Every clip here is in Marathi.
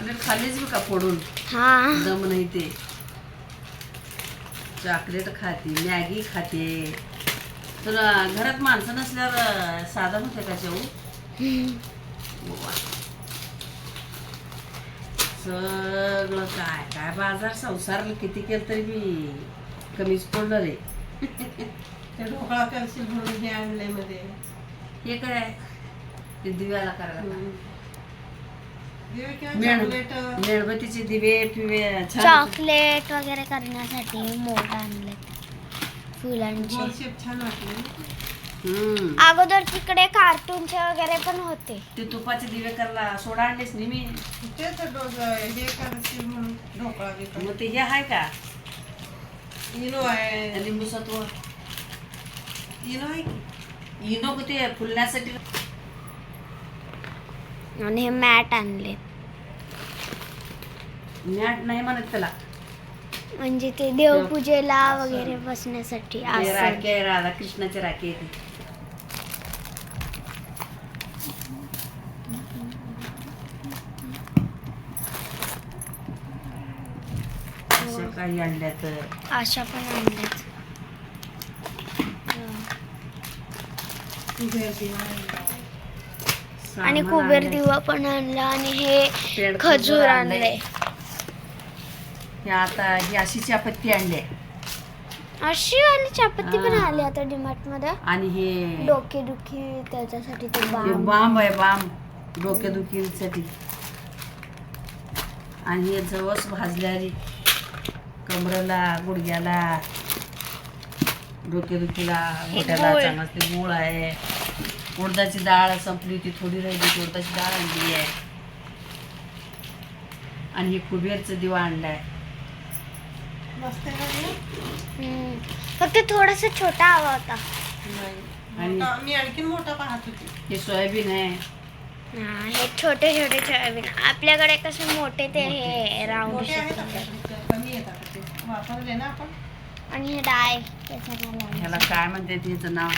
चॉकलेट खाल्लीच बी का फोडून? हा. दम नाही ते. चॉकलेट खाते मॅगी खाते. तुला घरात माणसं नसल्यावर साधन होते का बुवा. सगळं काय काय बाजार संसार किती केलं तरी बी कमीच पडलं रे ते ढोकळा करशील म्हणून हे आणलंयमध्ये. हे काय? ते दिव्याला करायला दिवे किंवा मेण- चॉकलेट मेणबत्तीचे दिवे पिवे छान चॉकलेट वगैरे करण्यासाठी मोठ आणले फुलांचे. शेप छान वाटले. हम्म. अगोदर तिकडे कार्टूनचे वगैरे पण होते. ते तुपाचे दिवे करायला सोडा आणलेस नाही मी. तेच हे म्हणून ढोकळा मग ते हे आहे का? इनो आहे. लिंबू सत्व इनो आहे की? इनो ते फुलण्यासाठी आणि हे मॅट आणले. मॅट नाही म्हणत त्याला. म्हणजे ते देवपूजेला वगैरे बसण्यासाठी ते असं. राखी आहे राधाकृष्णाची राखी आहे ती. अशा काही आणल्या तर. अशा पण आणल्यात आहे. आणि कुबेर. दिवा पण आणला आणि हे खजूर. आणले हे आता ही अशी चहापत्ती आणली आहे. अशी वाली चपाती पण. आली आता डिमार्टमध्ये आणि हे डोके दुखी त्याच्यासाठी ते बाम बांब आहे बांब डोक्यादुखीसाठी आणि हे जवस भाजल्यारी कमरेला गुडघ्याला डोकेदुखीला. चांगलं ते गूळ आहे उडदाची डाळ संपली होती थोडी राहिली उडदाची डाळ आणली आहे. आणि हे कुबेरचं दिवा आणलाय. हे? फक्त थोडासा छोटा हवा होता. आणि- मी आणखीन मोठा पाहत होती. हे सोयाबीन आहे. हा, हे छोटे छोटे सोयाबीन. आपल्याकडे कसे मोठे ते हे राऊंड मोठे आहेत आपल्याकडे कमी ते. वापरले ना आपण? आणि हे डाय ह्याला काय म्हणते त्याचं नाव?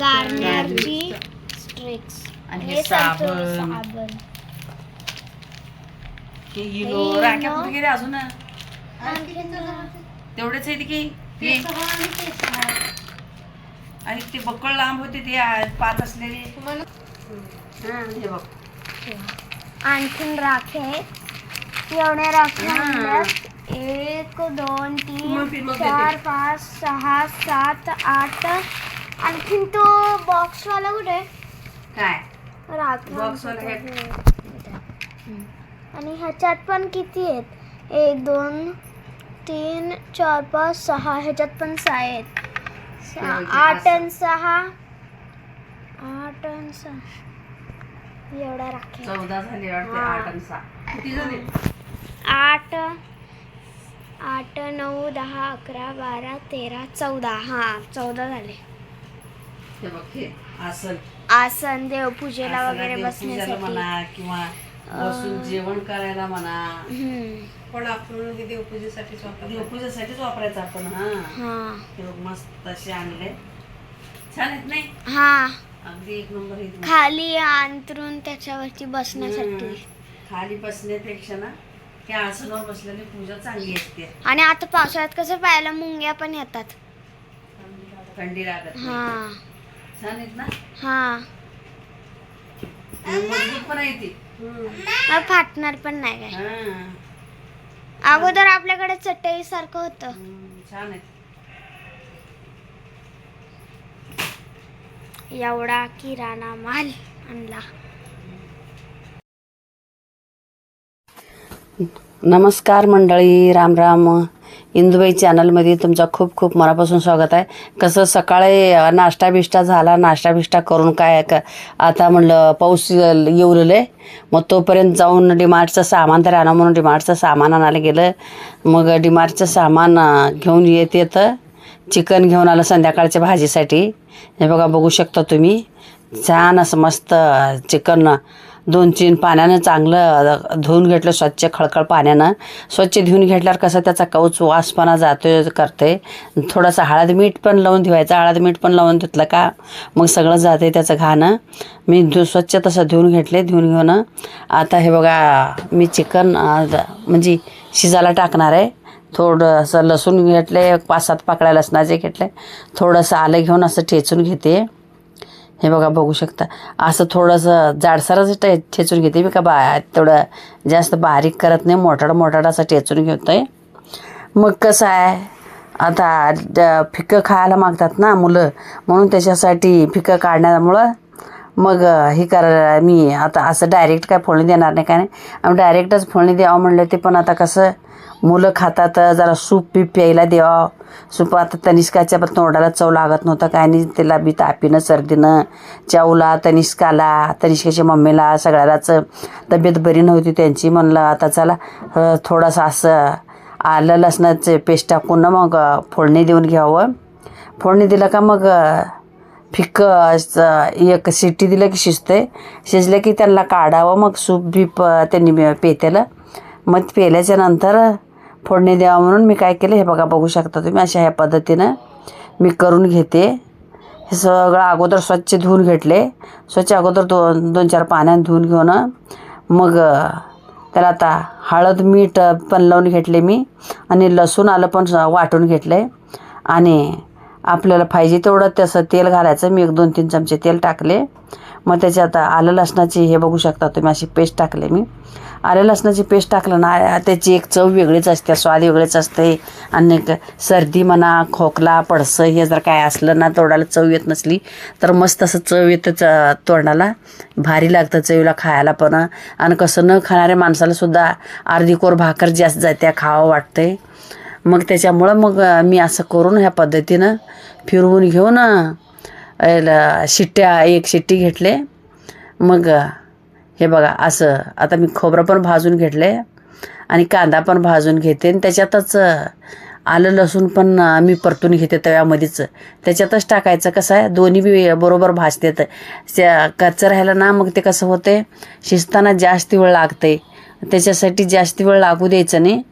गार्नियरची स्ट्रिक्स. आणि हे साबण. हे इनो इनो. राख्या कुठे गेले अजून? आणखीन तेवढेच आहेत की? हे आणि ते बक्कळ लांब होते ते पाच असलेले. तुम्हाला हं, हे बघ. आणखीन राखे. एवढ्या राखे एक दोन तीन चार. पाच सहा सात आठ आणखीन तो बॉक्स वाला कुठे काय वाला. हम्म. आणि ह्याच्यात पण किती आहेत एक दोन तीन चार पाच सहा ह्याच्यात पण सहा आहेत आठ. आणि सहा आठ आणि सहा एवढ्या राखे चौदा झाले वाटते. आठ आणि सहा किती झाले आठ आठ नऊ दहा अकरा बारा तेरा चौदा. हा चौदा झाले. हे बघ हे आसन. आसन देवपूजेला आसनात वगैरे देवपूजेला बसण्यासाठी. म्हणा किंवा बसून जेवण करायला म्हणा. हम्म. पण आपण हे देवपूजेसाठीच वापरतो देवपूजेसाठीच वापरायचं आपण हा. हा. हे बघ मस्त असे आणले. छान आहेत नाही? हा. अगदी एक नंबर आहेत. खाली अंतरून त्याच्यावरती बसण्यासाठी. हम्म. खाली बसण्यापेक्षा ना त्या आसनावर बसलेली पूजा चांगली असते. आणि आता पावसाळ्यात कसं पाहायला मुंग्या पण येतात. थंडी लागत नाही. हा. छान आहेत ना? हा. आणि मजबूत पण आहे ती. मग फाटणार पण नाही काय. हा. अगोदर आपल्याकडे चटई सारखं होतं. हम्म, छान आहेत. एवढा किराणा माल आणला. नमस्कार मंडळी राम राम. इंदुबाई चॅनलमध्ये तुमचं खूप खूप मनापासून स्वागत आहे. कसं सकाळी नाश्ता बिष्टा झाला नाश्ता बिष्टा करून काय का आता म्हणलं पाऊस येऊ आहे मग तोपर्यंत जाऊन डिमार्टचं सामान तर आणा म्हणून डिमार्टचं सामान आणायला गेलं. मग डिमार्टचं सामान घेऊन येत येतं चिकन घेऊन आलं संध्याकाळच्या भाजीसाठी. हे बघा बघू शकता तुम्ही. छान असं मस्त चिकन दोन तीन पाण्यानं चांगलं धुवून घेतलं स्वच्छ खळखळ पाण्यानं. स्वच्छ धुवून घेतल्यावर कसं त्याचा कौच वासपणा जातो करते. थोडंसं हळद मीठ पण लावून ठेवायचं हळद मीठ पण लावून धुतलं का मग सगळं जाते त्याचं घाणं. मी धु स्वच्छ तसं धुवून घेतले धुवून घेऊन. आता हे बघा मी चिकन म्हणजे शिजायला टाकणार आहे. थोडंसं लसूण घेतले पाच सात पाकळ्या लसणाचे घेतले. थोडंसं आलं घेऊन असं ठेचून घेते. हे बघा बघू शकता. असं थोडंसं जाडसरच टे ठेचून घेते मी का बा? तेवढं जास्त बारीक करत नाही मोठाड मोठाड असं ठेचून घेतो आहे मग कसं आहे? आता फिकं खायला मागतात ना मुलं म्हणून त्याच्यासाठी फिकं काढण्यामुळं मग हे कर मी आता असं डायरेक्ट काय फोडणी देणार नाही काय नाही. आम्ही डायरेक्टच फोडणी द्यावं म्हणलं ते पण आता कसं मुलं खातात जरा सूप पीप प्यायला द्यावं सूप आता तनिष्काच्या पण तोंडाला चव लागत नव्हतं काय नाही त्याला बी तापीनं सर्दीनं चावला तनिष्काला तनिष्काच्या मम्मीला सगळ्यालाच तब्येत बरी नव्हती त्यांची. म्हणलं आता चला थोडंसं असं आलं लसणाचं पेस्ट टाकून ना मग फोडणी देऊन घ्यावं. फोडणी दिलं का मग फिक्क असं एक शिट्टी दिलं की शिजते शिजलं की त्यांना काढावं मग सूप बीप त्यांनी पेतेलं. मग पेल्याच्या नंतर फोडणी द्यावा म्हणून मी काय केलं हे बघा बघू शकता तुम्ही अशा ह्या पद्धतीनं मी करून घेते. हे सगळं अगोदर स्वच्छ धुवून घेतले. स्वच्छ अगोदर दोन दोन चार पाण्यानं धुवून घेऊन मग त्याला आता हळद मीठ पण लावून घेतले मी आणि लसूण आलं पण वाटून घेतले. आणि आपल्याला पाहिजे तेवढं तसं तेल घालायचं. मी एक दोन तीन चमचे तेल टाकले. मग त्याच्यात आलं लसणाची हे बघू शकता तुम्ही अशी पेस्ट टाकले मी. आले लसणाची पेस्ट टाकलं ना त्याची एक चव वेगळीच असते स्वाद वेगळीच असते. आणि सर्दी म्हणा खोकला पडसं हे जर काय असलं ना तोंडाला चव येत नसली तर मस्त असं चव येतं च तोंडाला. भारी लागतं चवीला खायला पण. आणि कसं न खाणाऱ्या माणसाला सुद्धा अर्धी कोर भाकर जास्त जाते खावं वाटते मग त्याच्यामुळं मग मी असं करून ह्या पद्धतीनं फिरवून घेऊन याला शिट्ट्या एक शिट्टी घेतले. मग हे बघा असं. आता मी खोबरं पण भाजून घेतले आणि कांदा पण भाजून घेते. आणि त्याच्यातच आलं लसूण पण मी परतून घेते तव्यामध्येच. त्याच्यातच टाकायचं कसं आहे दोन्ही बी बरोबर भाजतेत त्या कच्चं राहिलं ना मग ते कसं होते शिजताना जास्त वेळ लागते त्याच्यासाठी जास्त वेळ लागू द्यायचं नाही.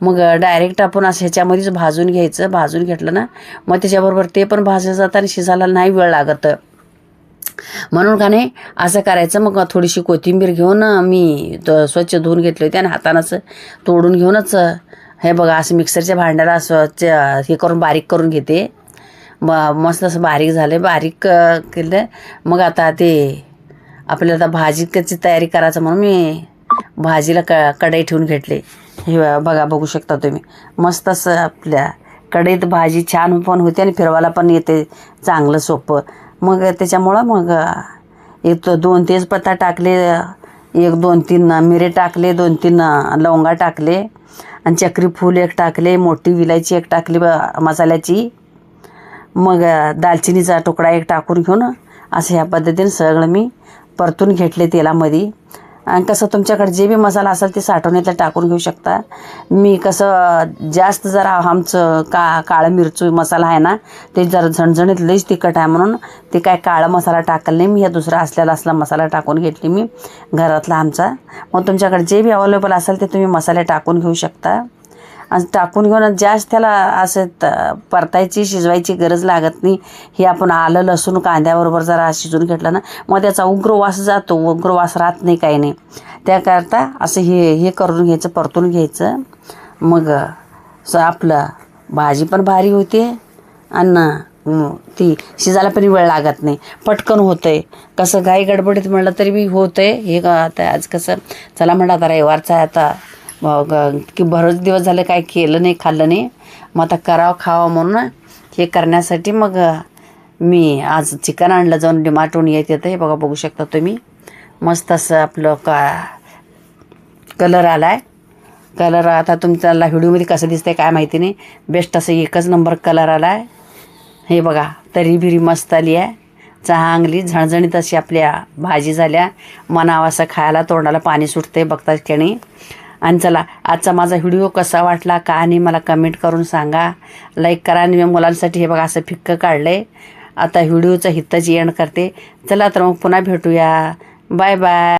मग डायरेक्ट आपण असं ह्याच्यामध्येच भाजून घ्यायचं. भाजून घेतलं ना मग त्याच्याबरोबर ते पण भाजलं जातं आणि शिजायला नाही वेळ लागत. म्हणून का नाही असं करायचं. मग थोडीशी कोथिंबीर घेऊन मी त- स्वच्छ धुवून घेतली होती आणि हातानंच तोडून घेऊनच हे बघा असं मिक्सरच्या भांड्याला स्वच्छ हे करून बारीक करून घेते. म मस्त असं बारीक झालं बारीक केलं. मग आता ते आपल्याला आता भाजी तयारी करायचं म्हणून मी भाजीला क कढई ठेवून घेतले. हे बघा बघू शकता तुम्ही. मस्त असं आपल्या कढईत भाजी छान पण होते आणि फिरवायला पण येते. चांगलं सोपं. मग त्याच्यामुळं मग एक दोन तेजपत्ता टाकले एक दोन तीन मिरे टाकले दोन तीन लवंगा टाकले आणि चक्री फूल एक टाकले मोठी विलायची एक टाकली ब- मसाल्याची. मग दालचिनीचा तुकडा एक टाकून घेऊन असं ह्या पद्धतीने सगळं मी परतून घेतले तेलामध्ये. आणि कसं तुमच्याकडे जे बी मसाला असेल ते साठवून टाकून घेऊ शकता. मी कसं जास्त जरा आमचं का काळं मिरचू मसाला आहे ना ते जरा झणझणीत लईच तिखट आहे म्हणून ते काय काळा मसाला टाकलं नाही मी ह्या दुसरा असलेला असला मसाला टाकून घेतली मी घरातला आमचा. मग तुमच्याकडे जे बी अवेलेबल असेल ते तुम्ही मसाले टाकून घेऊ शकता. आणि टाकून घेऊन जास्त त्याला असं त परतायची शिजवायची गरज लागत नाही. हे आपण आलं लसूण कांद्याबरोबर जरा शिजून घेतलं ना मग त्याचा उग्र वास जातो. उग्र वास राहत नाही काही नाही. त्याकरता असं हे हे करून घ्यायचं परतून घ्यायचं. मग असं आपलं भाजी पण भारी होते आणि ती शिजायला पण वेळ लागत नाही. पटकन होतं आहे कसं घाई गडबडीत म्हणलं तरी बी होतंय. आहे हे का आता आज कसं चला म्हणलं आता रविवारचा आता. मग की बरेच दिवस झाले काय केलं नाही खाल्लं नाही. मग आता करावं खावं म्हणून हे करण्यासाठी मग मी आज चिकन आणलं जाऊन डिमाटून येत येतं हे बघा बघू शकता तुम्ही. मस्त असं आपलं का कलर आला आहे कलर आता तुमच्याला व्हिडिओमध्ये कसं दिसतंय काय माहिती नाही. बेस्ट असं एकच नंबर कलर आला आहे हे बघा तरी बिरी मस्त आली आहे. चांगली झणझणीत अशी आपल्या भाजी झाल्या. मनावा असं खायला तोंडाला पाणी सुटते बघताच क्षणी आणि चला आजचा माझा व्हिडिओ कसा वाटला का आणि मला कमेंट करून सांगा. लाईक करा आणि मी मुलांसाठी हे बघा असं फिक्क काढले आता व्हिडिओचं हितच एंड करते. चला तर मग पुन्हा भेटूया. Bye bye